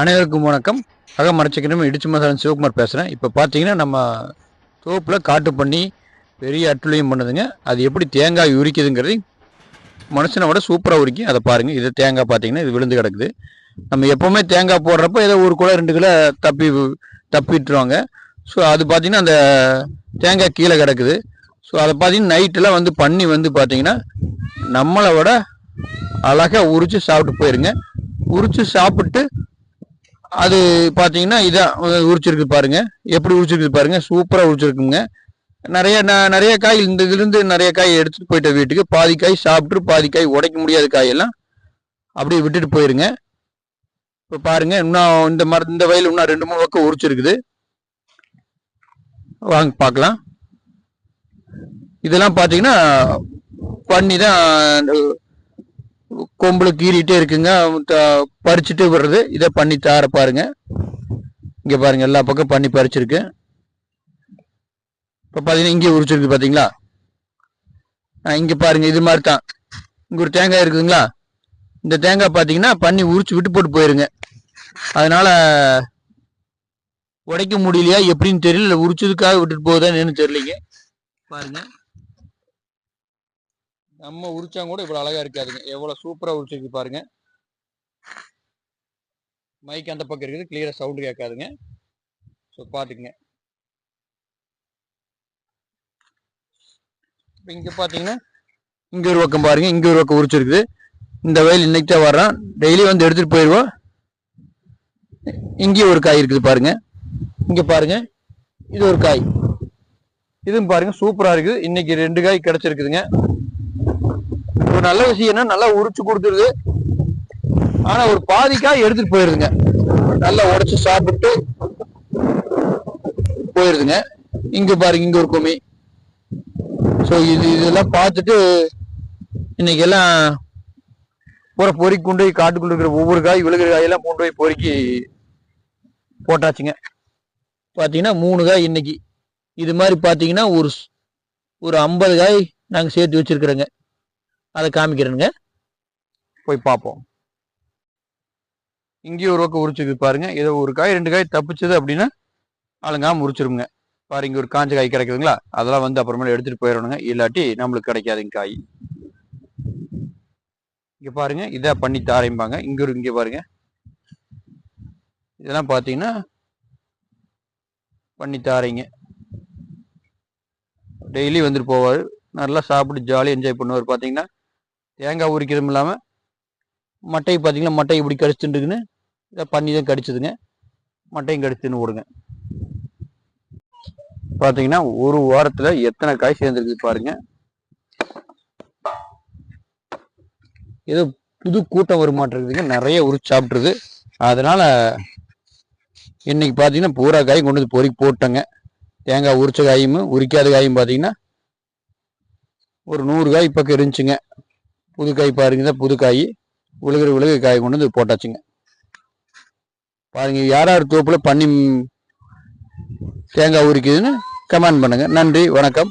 அனைவருக்கும் வணக்கம். அகமரச்சிக்கணும் இடிச்சு மசாலன் சிவகுமார் பேசுகிறேன் இப்போ பார்த்தீங்கன்னா நம்ம தோப்பில் காட்டு பண்ணி பெரிய அட்டுளையும் பண்ணுதுங்க. அது எப்படி தேங்காய் உரிக்குதுங்கிறது மனுஷனை விட சூப்பராக உரிக்கும் அதை பாருங்கள் இது தேங்காய் பார்த்தீங்கன்னா இது விழுந்து கிடக்குது. நம்ம எப்போவுமே தேங்காய் போடுறப்ப ஏதோ ஒரு கிலோ ரெண்டு கிலோ தப்பி தப்பிட்டுருவாங்க. ஸோ அது பார்த்தீங்கன்னா அந்த தேங்காய் கீழே கிடக்குது. ஸோ அதை பார்த்தீங்கன்னா நைட்டெல்லாம் வந்து பண்ணி வந்து பார்த்தீங்கன்னா நம்மளை விட அழகாக உரித்து சாப்பிட்டு போயிருங்க. உரித்து சாப்பிட்டு அது பார்த்தீங்கன்னா இதான் உரிச்சிருக்கு பாருங்க. எப்படி உரிச்சிருக்கு பாருங்க. சூப்பராக உரிச்சிருக்குங்க. நிறைய நான் நிறைய காய் இந்த இதுலேருந்து நிறைய காய் எடுத்துகிட்டு போயிட்ட வீட்டுக்கு. பாதி காய் சாப்பிட்டு பாதி காய் உடைக்க முடியாத காயெல்லாம் அப்படியே விட்டுட்டு போயிருங்க. இப்போ பாருங்க இன்னும் இந்த மர இந்த வயல் இன்னும் ரெண்டு மூணு பக்கம் உரிச்சிருக்குது. வாங்க பார்க்கலாம். இதெல்லாம் பார்த்தீங்கன்னா பண்ணி தான் கொம்புல கீறிட்டே இருக்குங்க. பறிச்சுட்டு விடுறது. இதை பண்ணி தார பாருங்க. இங்கே பாருங்க எல்லா பக்கம் பண்ணி பறிச்சிருக்கு. இப்போ பார்த்தீங்கன்னா இங்கே உரிச்சிருக்கு பார்த்தீங்களா ஆ, இங்கே பாருங்க இது மாதிரி தான் இங்கே ஒரு தேங்காய் இருக்குதுங்களா? இந்த தேங்காய் பார்த்தீங்கன்னா பண்ணி உரிச்சு விட்டு போட்டு போயிருங்க. அதனால உடைக்க முடியலையா எப்படின்னு தெரியல. உரிச்சதுக்காக விட்டுட்டு போகுதான்னு தெரியலைங்க. பாருங்க. நம்ம உரிச்சா கூட இவ்வளவு அழகா இருக்காதுங்க. எவ்வளவு சூப்பரா உரிச்சிருக்கு பாருங்க. மைக் அந்த பக்கம் இருக்குது. கிளியரா சவுண்ட் கேட்காதுங்க. ஸோ பார்த்துக்குங்க இப்போ இங்க பாத்தீங்கன்னா இங்க ஒரு பக்கம் பாருங்க. இங்க ஒரு பக்கம் உரிச்சிருக்குது. இந்த வயல் இன்னைக்கு தான் வர்றான். டெய்லி வந்து எடுத்துட்டு போயிடுவோம் இங்கேயும் ஒரு காய் இருக்குது பாருங்க. இங்க பாருங்க. இது ஒரு காய். இதுவும் பாருங்க சூப்பரா இருக்குது. இன்னைக்கு ரெண்டு காய் கிடைச்சிருக்குதுங்க. ஒரு நல்ல விஷயம் என்ன? நல்லா உரிச்சு கொடுத்துருது. ஆனா ஒரு பாதிக்காய் எடுத்துட்டு போயிருதுங்க. நல்லா உடைச்சு சாப்பிட்டு போயிருதுங்க. இங்க பாருங்க இங்க ஒரு குமி ஸோ இது இதெல்லாம் பார்த்துட்டு இன்னைக்கு எல்லாம் பூரா பொறுக்கி கொண்டு போய் காட்டுக்குள்ள இருக்கிற ஒவ்வொரு காய் விழுகிற காயெல்லாம் கொண்டு போய் பொறுக்கி போட்டாச்சுங்க. பார்த்தீங்கன்னா மூணு காய் இன்னைக்கு. இது மாதிரி பார்த்தீங்கன்னா ஒரு ஸ்- ஒரு ஐம்பது காய் நாங்கள் சேர்த்து வச்சிருக்கிறோங்க. அதை காமிக்கிறேனுங்க. போய் பார்ப்போம். இங்கேயும் ஒரு பக்கம் உரிச்சுக்குது பாருங்க. ஏதோ ஒரு காய் ரெண்டு காய் தப்பிச்சது அப்படின்னா அலங்காம உரிச்சிருங்க பாருங்க இங்க ஒரு காஞ்ச காய் கிடைக்குதுங்களா? அதெல்லாம் வந்து அப்புறமேல எடுத்துட்டு போயிடணுங்க. இல்லாட்டி நம்மளுக்கு கிடைக்காதுங்க காய். இங்க பாருங்க இதை பண்ணி தாரைம்பாங்க. இங்க ஒரு இங்க பாருங்க. இதெல்லாம் பார்த்தீங்கன்னா பண்ணி தாரைங்க. டெய்லி வந்துட்டு போவார். நல்லா சாப்பிட்டு ஜாலியாக என்ஜாய் பண்ணுவார். பார்த்தீங்கன்னா தேங்காய் உரிக்கிறதும் இல்லாமல் மட்டையை பார்த்தீங்கன்னா மட்டை இப்படி கடிச்சுட்டுருக்குன்னு இதை பண்ணி தான் கடிச்சதுங்க. மட்டையும் கடிச்சுன்னு விடுங்க பார்த்தீங்கன்னா ஒரு வாரத்தில் எத்தனை காய் சேர்ந்துருக்குது பாருங்க. ஏதோ புது கூட்டம் வருமாட்டிருக்குதுங்க நிறைய உரிச்சு சாப்பிட்ருது அதனால் இன்னைக்கு பார்த்தீங்கன்னா பூரா காயும் கொண்டு வந்து பொறுக்கி போட்டேங்க. தேங்காய் உரிச்ச காயும் உரிக்காத காயும் பார்த்தீங்கன்னா ஒரு நூறு காய் பக்கம் இருந்துச்சுங்க. புது காய் பாருங்க இதான் புது காய் விழுகிற விழுகிற காய் கொண்டு வந்து போட்டாச்சுங்க. பாருங்க யார் யார் தோப்புல பண்ணி தேங்காய் உரிக்குதுன்னு கமெண்ட் பண்ணுங்க. நன்றி வணக்கம்.